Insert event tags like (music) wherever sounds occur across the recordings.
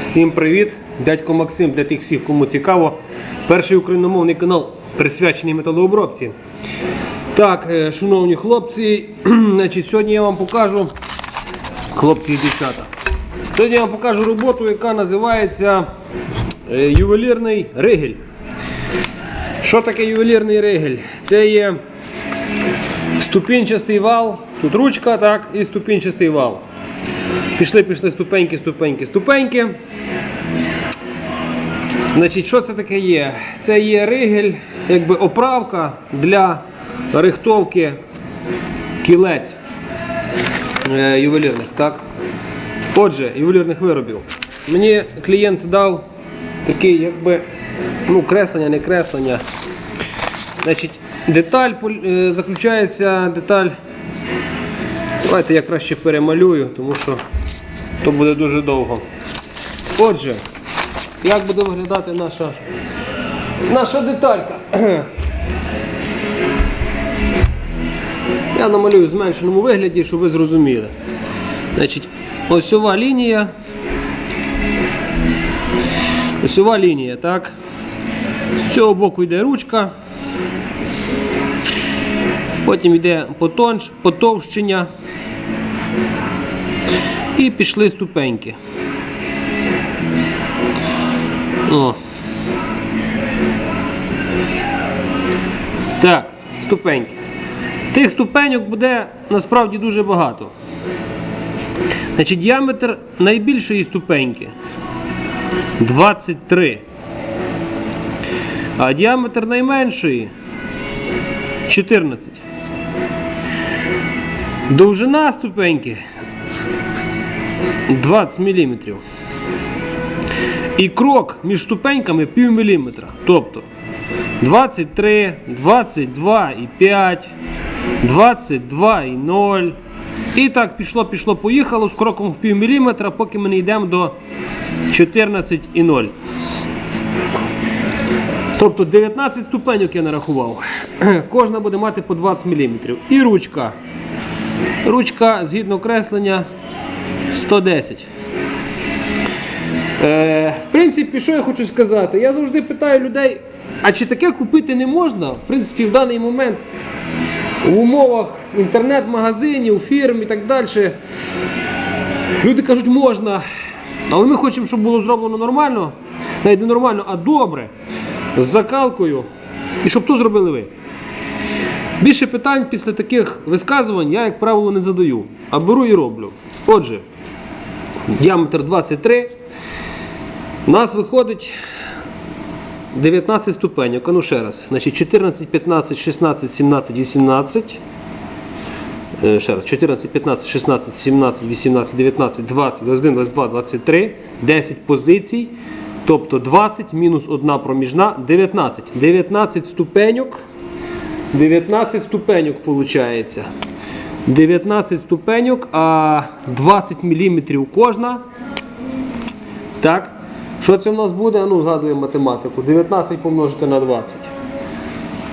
Всім привіт! Дядько Максим для тих всіх, кому цікаво. Перший україномовний канал присвячений металообробці. Так, е, шановні хлопці, (clears throat) значить, сьогодні я вам покажу, хлопці і дівчата. Сьогодні я вам покажу роботу, яка називається е, ювелірний ригель. Що таке ювелірний ригель? Це є ступінчастий вал, тут ручка, так, і ступінчастий вал. Пішли, пішли ступеньки, ступеньки, ступеньки. Значить, що це таке є? Це є ригель, якби оправка для рихтовки кілець е, ювелірних. Так? Отже, ювелірних виробів. Мені клієнт дав такий, якби, ну, креслення, не креслення. Значить, деталь е, заключається деталь Давайте я краще перемалюю, тому що то буде дуже довго. Отже, як буде виглядати наша, наша деталька? Я намалюю в зменшеному вигляді, щоб ви зрозуміли. Значить, осьова лінія. Осьова лінія, так. З цього боку йде ручка. Потім йде потонш, потовщення. І пішли ступеньки. О. Так, ступеньки. Тих ступеньок буде насправді дуже багато. Значить, діаметр найбільшої ступеньки 23. А діаметр найменшої 14. Довжина ступеньки 20 мм. І крок між ступеньками пів міліметра. Тобто 23, 22 і 5, 22 і 0. І так пішло, пішло, поїхало з кроком в пів міліметра, поки ми не йдемо до 14 і 0. Тобто 19 ступеньок я нарахував. (clears throat) Кожна буде мати по 20 мм. І ручка. Ручка згідно креслення 110. Е, в принципі, що я хочу сказати? Я завжди питаю людей, а чи таке купити не можна? В принципі, в даний момент в умовах інтернет-магазинів, фірм і так далі. Люди кажуть, можна. Але ми хочемо, щоб було зроблено нормально, не нормально, а добре, з закалкою. І щоб то зробили ви. Більше питань після таких висказувань я, як правило, не задаю, а беру і роблю. Отже, діаметр 23. У нас виходить 19 ступеньок. Ну ще раз. Значить, 14, 15, 16, 17, 18. Е, Ще раз, 14, 15, 16, 17, 18, 19, 20, 21, 22, 23, 10 позицій. Тобто 20 мінус 1 проміжна 19. 19 ступеньок. 19 ступеньок виходить. 19 ступеньок, а 20 мм кожна. Так. Що це в нас буде? Ну, згадуємо математику. 19 помножити на 20.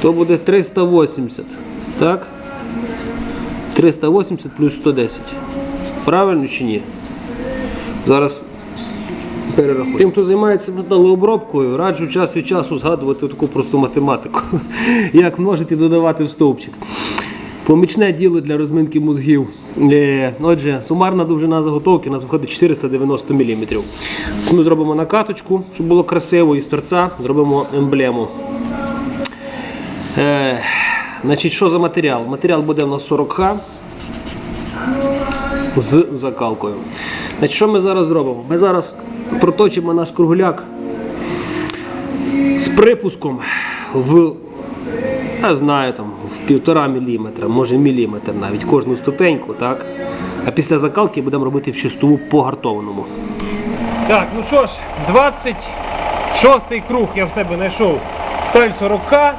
То буде 380. Так? 380 плюс 110. Правильно чи ні? Зараз перерахуємо. Тим, хто займається металообробкою, раджу час від часу згадувати таку просту математику. (laughs) Як можете додавати в стовпчик. Помічне діло для розминки мозгів. Е, Отже, сумарна довжина заготовки у нас виходить 490 мм. Ми зробимо накаточку, щоб було красиво, і з торця зробимо емблему. Е, значить, що за матеріал? Матеріал буде у нас 40Х з закалкою. Значить, що ми зараз зробимо? Ми зараз проточимо наш кругляк з припуском в я знаю, там, в півтора міліметра, може міліметр навіть кожну ступеньку, так? А після закалки будемо робити в чистову по гартованому. Так, ну що ж, 26-й круг я в себе знайшов сталь 40Х.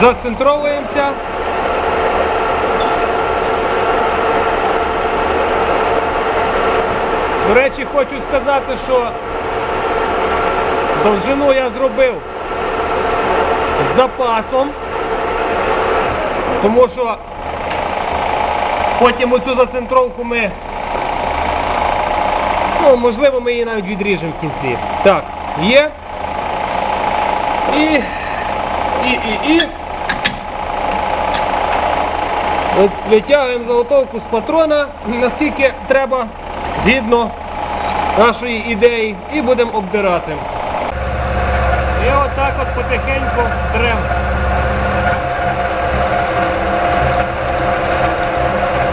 Зацентровуємося. До речі, хочу сказати, що довжину я зробив з запасом, тому що потім оцю зацентровку ми Ну, можливо, ми її навіть відріжемо в кінці. Так, є. І. І, і, і. Витягуємо заготовку з патрона, наскільки треба, згідно нашої ідеї, і будемо обдирати. І отак от потихеньку трем.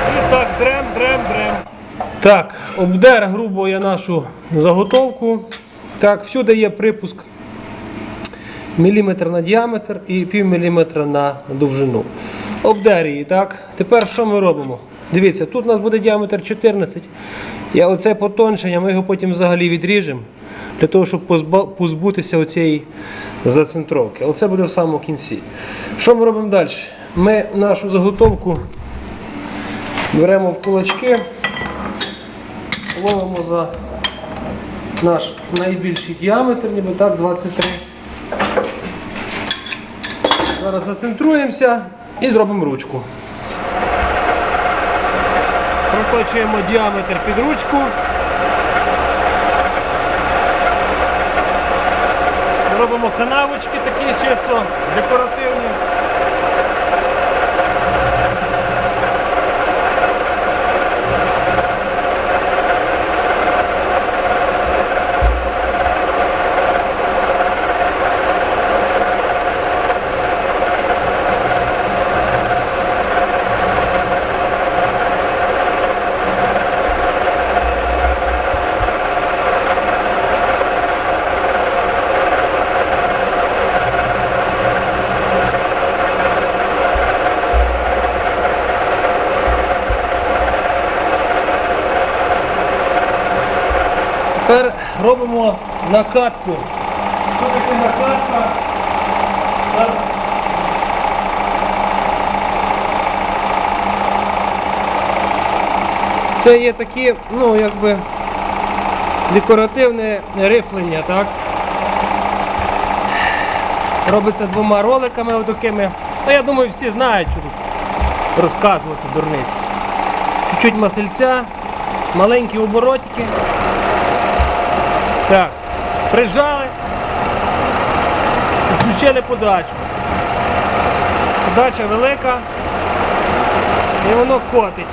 І так, дрем, дрем, дрем. Так, обдер грубо я нашу заготовку. Так, всюди є припуск міліметр на діаметр і пів міліметра на довжину. Обдер її, так. Тепер що ми робимо? Дивіться, тут у нас буде діаметр 14. І оце потоншення, ми його потім взагалі відріжемо, для того, щоб позбутися оцієї зацентровки. Але це буде в самому кінці. Що ми робимо далі? Ми нашу заготовку беремо в кулачки, ловимо за наш найбільший діаметр, ніби так, 23. Зараз зацентруємося і зробимо ручку. Проточуємо діаметр під ручку. Робимо канавочки такі чисто декоративні. Тепер накатку. Що таке накатка? Це є такі, ну, якби декоративне рифлення, так? Робиться двома роликами отакими. Та я думаю, всі знають, що тут розказувати дурниці. Чуть-чуть масельця, маленькі оборотики. Так, прижали, включили подачу. Подача велика і воно котить.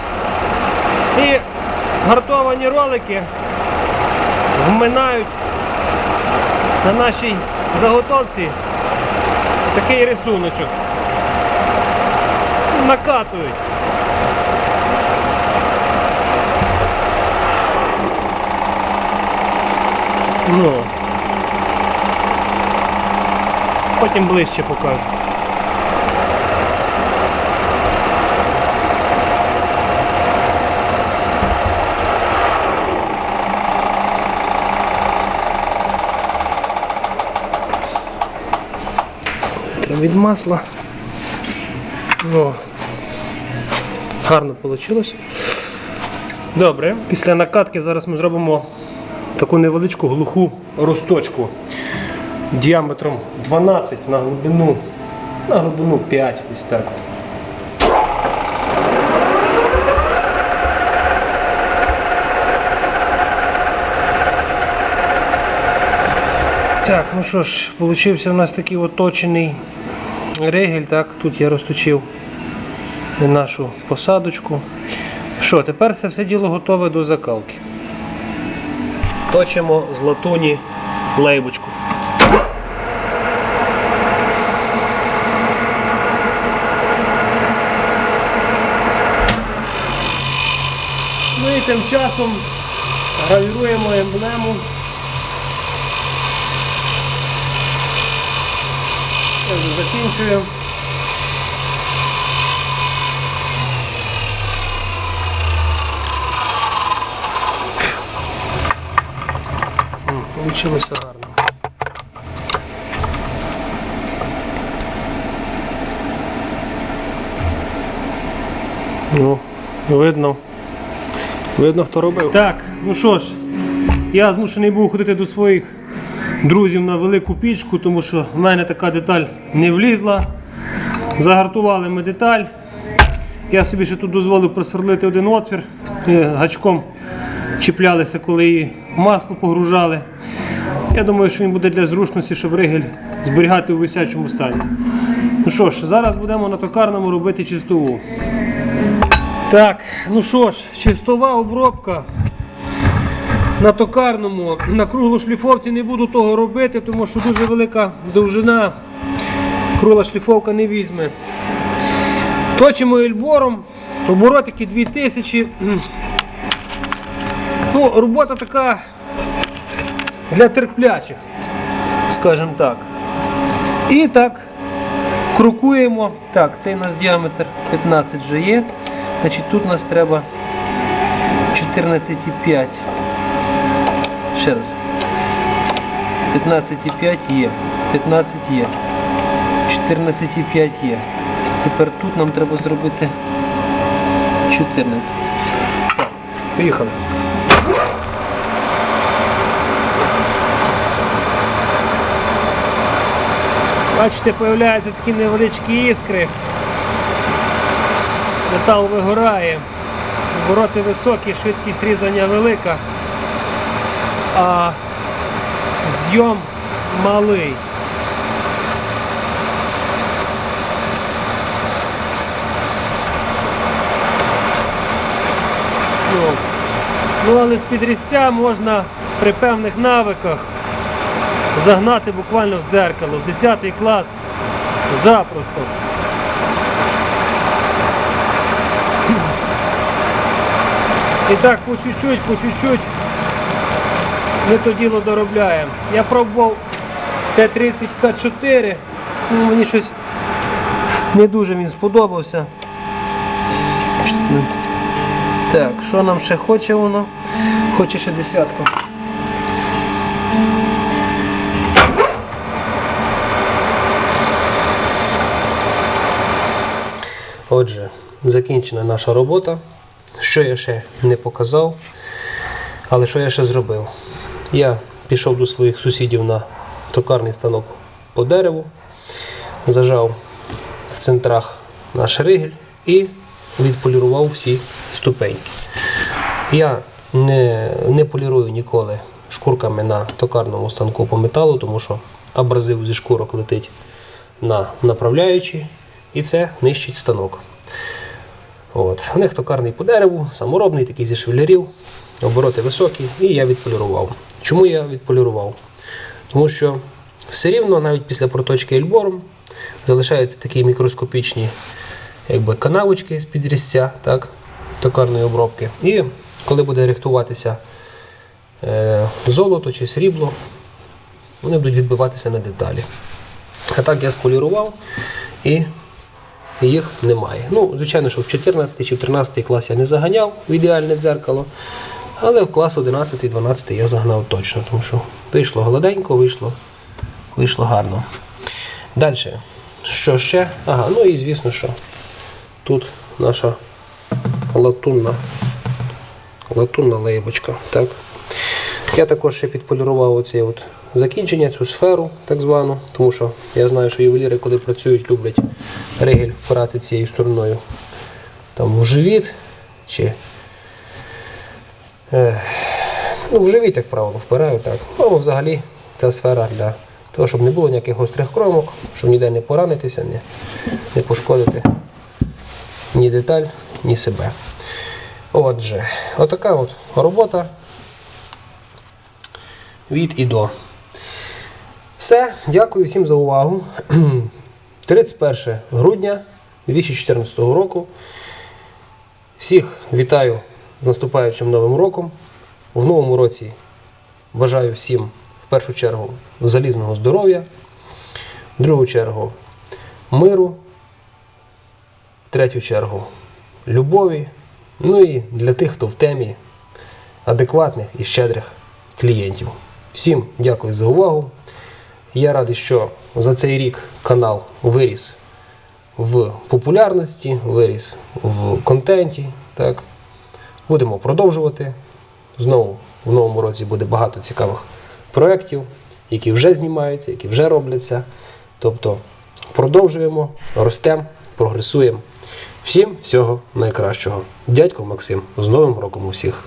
І гартовані ролики вминають на нашій заготовці такий рисуночок. Накатують. Ну. Потім ближче покажу. Від масла. О, гарно вийшло. Добре. Після накатки зараз ми зробимо таку невеличку глуху росточку діаметром 12 на глибину, на глибину 5 ось так. Так, ну що ж, получився у нас такий оточений ригель. Так, тут я розточив нашу посадочку. Що, тепер це все діло готове до закалки. Точимо з латуні лейбочку. Ну і тим часом гравіруємо емблему. Я Получилося гарно. Ну, видно. Видно, хто робив. Так, ну що ж, я змушений був ходити до своїх друзів на велику пічку, тому що в мене така деталь не влізла. Загартували ми деталь. Я собі ще тут дозволив просверлити один отвір гачком чіплялися, коли її масло погружали. Я думаю, що він буде для зручності, щоб ригель зберігати у висячому стані. Ну що ж, зараз будемо на токарному робити чистову. Так, ну що ж, чистова обробка. На токарному, на круглошліфовці не буду того робити, тому що дуже велика довжина. Кругла шліфовка не візьме. Точимо ельбором, оборотики 2000. Ну, робота така для терплячих, скажімо так. І так, крокуємо. Так, цей у нас діаметр 15 вже є. Значить, тут у нас треба 14,5. Ще раз. 15,5 є. 15 є. 14,5 є. Тепер тут нам треба зробити 14. Так, поїхали. Бачите, появляються такі невеличкі іскри. Метал вигорає. Обороти високі, швидкість різання велика, а зйом малий. Ну, ну але з підрізця можна при певних навиках загнати буквально в дзеркало. 10 клас запросто. І так по чуть-чуть, по чуть-чуть ми то діло доробляємо. Я пробував Т-30К4, ну, мені щось не дуже він сподобався. 14. Так, що нам ще хоче воно? Хоче 60-ку. Отже, закінчена наша робота. Що я ще не показав, але що я ще зробив? Я пішов до своїх сусідів на токарний станок по дереву, зажав в центрах наш ригель і відполірував всі ступеньки. Я не, не полірую ніколи шкурками на токарному станку по металу, тому що абразив зі шкурок летить на направляючі і це нищить станок. От. У них токарний по дереву, саморобний, такий зі швелярів, обороти високі, і я відполірував. Чому я відполірував? Тому що все рівно, навіть після проточки ельбором, залишаються такі мікроскопічні якби, канавочки з-під різця так, токарної обробки. І коли буде рихтуватися е, золото чи срібло, вони будуть відбиватися на деталі. А так я сполірував і їх немає. Ну, звичайно, що в 14 чи в 13 клас я не заганяв в ідеальне дзеркало, але в клас 11-12 я загнав точно, тому що вийшло гладенько, вийшло, вийшло гарно. Далі, що ще? Ага, ну і звісно, що тут наша латунна, латунна лейбочка. Так. Я також ще підполірував оце от закінчення, цю сферу, так звану, тому що я знаю, що ювеліри, коли працюють, люблять ригель впирати цією стороною там в живіт чи е, ну, в живіт, як правило, впираю так. Ну, взагалі та сфера для того, щоб не було ніяких гострих кромок, щоб ніде не поранитися, не, не пошкодити ні деталь, ні себе. Отже, отака от робота від і до. Все, дякую всім за увагу. (clears throat) 31 грудня 2014 року. Всіх вітаю з наступаючим новим роком. В новому році бажаю всім в першу чергу залізного здоров'я, в другу чергу миру, в третю чергу любові. Ну і для тих, хто в темі адекватних і щедрих клієнтів. Всім дякую за увагу. Я радий, що за цей рік канал виріс в популярності, виріс в контенті. Так. Будемо продовжувати. Знову в новому році буде багато цікавих проєктів, які вже знімаються, які вже робляться. Тобто продовжуємо, ростемо, прогресуємо. Всім всього найкращого. Дядько Максим, з Новим роком усіх!